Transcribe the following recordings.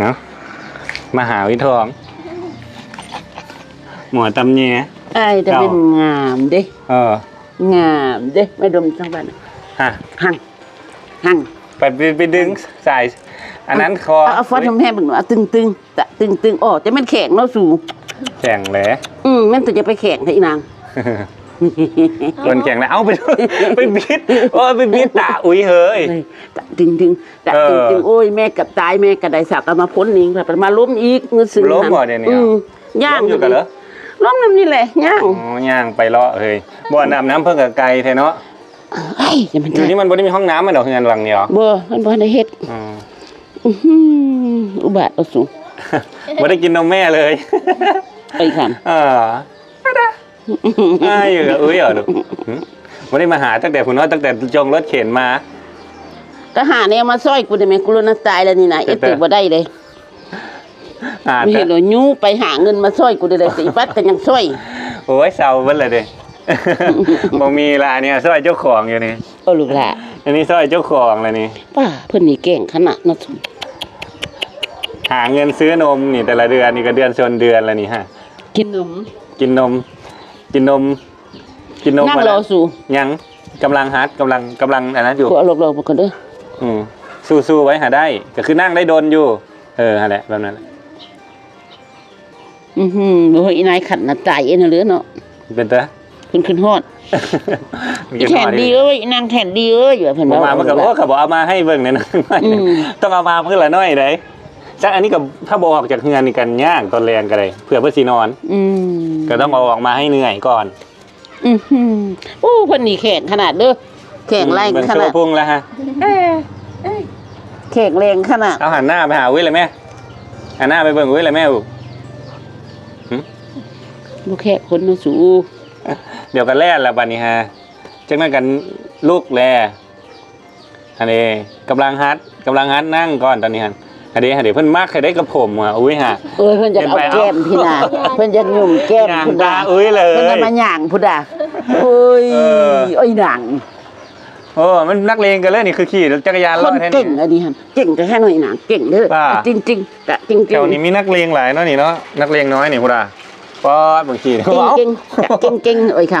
เนาะมาหาวิทองหมอตำเนียไอ้แต่เป็นงามเด้เอองามเด้ไม่ดมทั้งบ้านฮะหังหังไปไปไปดึงสายอันนั้นคอเอาเอาฟอนทำแห้งบึงเอาตึงตึงตะตึงตึงอ๋อจะมันแข็งเนาะสู่แข่งแหละอืมมันตัวจะไปแข็งให้อีนาง คนแข่งแล้วเอาไปไปบิดโอ้ยไปบิดตาอุ้ยเฮ้ยเลยตะตึงตึงตะเออตึงตึงโอ้ยแม่กับตายแม่กับได้สักเอามาพ้นนิงแบบมาล้มอีกเงินซึ้งล้มเหรอเดี๋ยวนี้อืมย่างล้มอยู่กันเหรอล้มน้ำนี่แหละย่างอ๋อย่างไปเลาะเฮ้ยบ่อน้ำน้ำเพิ่งกับไกลแท้เนาะไอ้ยจะมันอยู่นี่มันบ่ได้มีห้องน้ำมันดอกเงินหลังเดียวบ่มันบ่ได้เฮ็ดอืมอื้อหืออุบาทเอาสูงบ่ได้กินนมแม่เลยไปค่ะอ่า อ้ายอยู่กับอุ้ยเหรอลูกหึบ่ได้มาหาตั้งแต่พุ่นเนาะตั้งแต่จองรถเข็นมาก็หาแนวมาซอยกูได้ไหมกูรู้นะตายแล้วนี่นะเอ็ดติบ่ได้เลยอ่าไม่แต่เห็นเลยยูไปหาเงินมาซอยกูได้เลยสิปัดกันยังซอยโอ้ยเศร้าเบิดเลยเด้บ่มีละอันเนี้ยซอยเจ้าของอยู่นี่โอ้ลูกหล่ะอันนี้ซอยเจ้าของเลยนี่ป้าเพิ่นนี่เก่งขนาดนะทุหาเงินซื้อนมนี่แต่ละเดือนนี่ก็เดือนชนเดือนแล้วนี่ฮะ กินนม กินนม กินนม กินนมนั่งมารอแล้วสู่ยังกำลังฮัดกำลังกำลังอันนั้นอยู่กูเอาหลบๆมาก่อนเด้ออืมสู้ๆไว้หาได้ ก็คือนั่งได้โดนอยู่ เออนั่นแหละแบบนั้นแหละอือหือโอ้ยอีนายขัดน่ะตายเอ็นเหลือเนาะเป็นตัวขึ้นขึ้นฮอดอีแทนดีเอ้ยอีนางแทนดีเอ้ยว่าเพิ่นผมว่ามามันก็บอกว่าเขาบอกเอามาให้เบิ่งหน่อยนะอืมต้องเอามาเพื่อละน้อยได้ จักอันนี้กับถ้าบออกจากเฮือนนี่กันย่างตอนแรงก็ได้เพื่อเพื่อสีนอน อืมก็ต้องเอาออกมาให้เหนื่อยก่อนอือหือโอ้เพิ่นนี่แข็งขนาดเด้อแข็งแรงเบิ่งขโชนาดว์พุงแล้วฮะแข็งแรงขนาดเอาหันหน้าไปหาอุ้ยเลยแม่หันหน้าไปเบิ่งอุ้ยเลยแม่อุบ่แค่คนเนาะสู่เดี๋ยวกันแล่นแล้วบัดนี้ฮะจังนั้นกันลูกแลอันนี้กำลังฮัดกำลังฮัดนั่งก่อนตอนนี้ฮะ อันนี้ฮะเดี๋ยวเพิ่นมักให้ได้กับผมอะอุ้ยฮะ เอ้ยเพิ่นจะเอาเห็นไปเอาแก้มพี่นาเพิ่นจะหยุ่มแก้มย่างพุ่นตาดาอุ้ยเลยเพิ่นจะมาหย่างพุ่นดาโอ้ยเออโอ้ยหนังโอ้มันนักเลงกันเลยนี่คือขี่จักรยานคล้อนแท่เก่นี้งอันนี้ฮะเก่งแต่แค่หน่อยหนังเก่งเด้อป่ะจริงจริงๆกะจริงจริแถงวนี้มีนักเลงหลายเนาะนี่เนาะนักเลงน้อยนี่พุดาป๊อดบางทีเก่งเอ้าเก่งกะเก่งเก่งโอ้ยค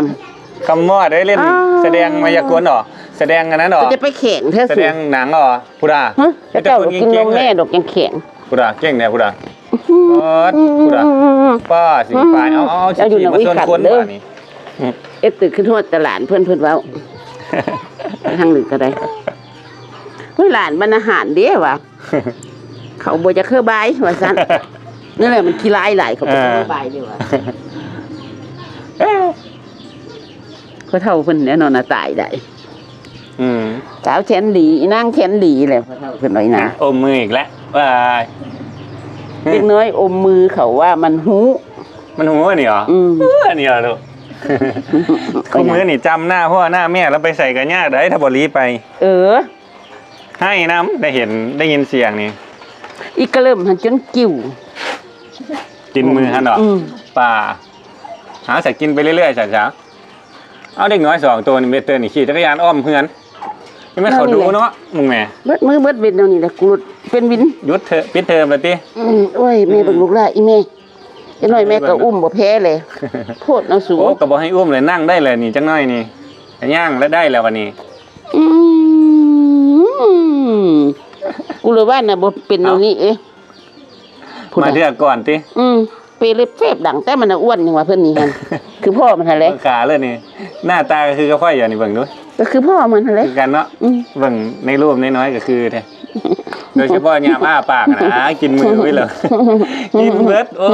คำมอดได้เล่น อ้าว แสดงมายากลเหรอ แสดงอันนั้นเหรำอก็จะไปแข่งแท้แสสุดดงหนังเหรอพุดาฮะแต่เจ้าคนกินนเก่งมๆเลแม่ยดอกยังแข็งพุดาเก่งแน่พุดาป๊อดพุดาป้าสิปลายเอาเอาเอาเจ้าอยู่ฉีในมาวิชวนขัดคนเด้อป่านี่เอ็ดตึกขึ้นฮอดตลาดเพื่อนเพื่อนเว้าไปทางหนึ่งก็ได้เฮ้ยหลานบรรอาหารเด้ว่ะเขาบ่จะเคอบายว่าซั่นนั่นแหละมันขี้ร้ายหลายเขาบ่จะเคอบายเด้ว่ะเขาเท่าเพิ่นแน่นอนน่ะตายได้ อืมสาวแขนดีอีนางแขนดีแหละเขาเท่าเพิ่นน้อยนะอมมืออีกแล้วว้ายเล็กน้อยอมมือเขาว่ามันหูมันหัวนี่เหรออืมอันนี้เหรอลูกข้อมือนี่จำหน้าพ่อหน้าแม่แล้วไปใส่กันยากได้ถ้าบรีไป เออ ให้น้ำได้เห็นได้ยินเสียงนี่อีกกระเริ่มหันจนกิ่วกินมือฮันเหรออืมป่าหาสักกินไปเรื่อยๆจ้าๆเอาเด็กน้อยสองตัวนี่เมเตอร์นี่ขี่จักรยานอ้อมเพื่อน ยังไม่เขาดูเนาะมึงแหม่เบิดมือเบิดเวินเดี๋ยวนี้แหละกูหลุดเป็นวินหยุดเถอะปิดเทอมเลยติอืมโอ้ยแม่เบิ่งลูกหล่ะอีแม่เจ้าน้อยแม่ก็อุ้มบ่แพ้เลยโทษเอาสูโอ้ก็บอกให้อุ้มเลยนั่งได้เลยนี่จังน้อยนี่ย่างแล้วได้แล้ววันนี้อืมกูเลยว่าน่ะบ่เป็นเอานี้เอ๊ะพูดมาอะเดือกก่อนติอืมเปเล็บเฟบดังแต่มันน่ะอ้วนยังว่าเพิ่นนี่หั่นคือพ่อมันหั่นแหละเบิ่งขาเลยนี่ หน้าตาก็คือกระค่อยอย่างนี้เบิ่งดู ก็คือพ่อมันหั่นแหละคือกันเนาะอืมเบิ่งในรูปน้อยๆก็คือแท้โดยเฉพาะยามอ้าปากนะอ้ากินมือไว้เลยกินเบิดโอ้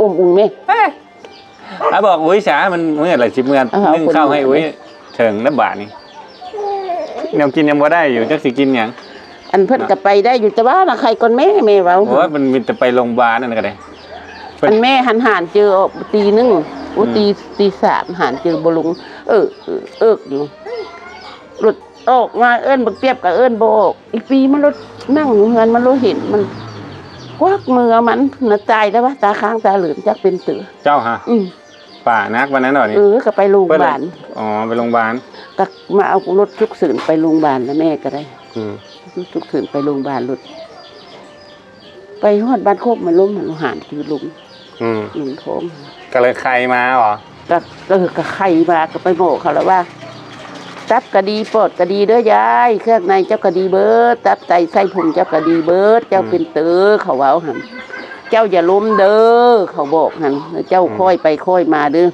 อมอุ้งแม่ถ้าบอกอุ้ยฉามันเมื่อไหร่สิเมื่อเอาเอานึ่งข้าวให้อุ้ยเถิงน้ำบาทนี่แนวกินยังบ่ได้อยู่จักสิกินหยังอันเพิ่นก็ไปได้อยู่แต่ว่าน่ะใครก่อนแม่แม่เว้าโอ้ยมันมีแต่ไปโรงพยาบาลนั่นก็ได้เพิ่นอันแม่หันหานเจอตีหนึงโอ้ตีตีสามหานเจอบ่ลงเออเออเอิกอยู่หลุดออกมาเอิ้นบักเปียบกับเอิ้นบ่ออกอีกปีมันรถนั่งอยู่เฮือนมันรถเห็นมันควักมือเอามันน่ะตายแล้ววะตาค้างตาเหลืองจักเป็นเตือเจ้าฮะอืมป่านักวันนั้นเหรอนี่เออก็ไปโรงพยาบาลอ๋อไปโรงพยาบาลก็มาเอารถฉุกเฉินไปโรงพยาบาลแล้วแม่ก็ได้อืมฉุกเฉินไปโรงพยาบาลรถไปฮอดบ้านโคกมันล้มมันหานคือลุง อืมลุงท้องก็เลยใครมาเหรอก็ก็คือก็ไข่มาก็ไปบอกเขาแล้วว่า ตับกะดีปอดกะดีเด้อยาย เครื่องในเจ้ากะดีเบิด ตับไตไส้พุงเจ้ากะดีเบิด เจ้าเป็นเตอเขาเว้าหันเจ้าอย่าล้มเด้อเขาบอกหันแล้วเจ้าค่อยไปค่อยมาเด้อ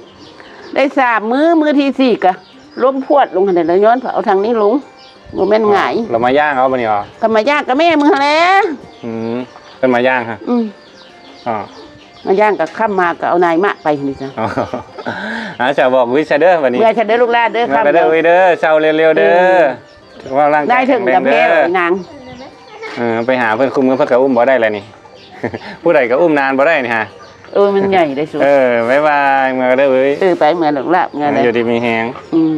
ได้สามมือมือที่สี่กะล้มพวดลงหันแล้วย้อนเอาทางนี้ลงโมแม่นหงายเรามาย่างเอาปะเนี่ยเหรอก็มายากกับแม่มึงหั่นแหล้วอืมเป็นมาย่างฮะอืมอ๋อ มาย่างกับข้ามมากับเอานายมะไปนี่จ้ะอ๋ออาจะบอกวิชาเด้อวันนี้เมื่อฉันได้ลูกหลานเด้อมาข้ามไปเด้อวิเด้อเช้าเร็วๆเด้อถือว่าร่างกายได้ถึงกับแข็แพ้งแรงไอ้นางเออไปหาเพื่อนคุมเงินเพื่อนก็อุ้มบ่ได้เลยนี่ ผู้ใดก็อุ้มนานบ่ได้นี่ฮะเออมันใหญ่ได้สุดเออบ๊ายบายมาก็ได้อเว้ยเออไปเหมือนหลงลาบเงินอะไรอยู่ดีมีแฮง อืม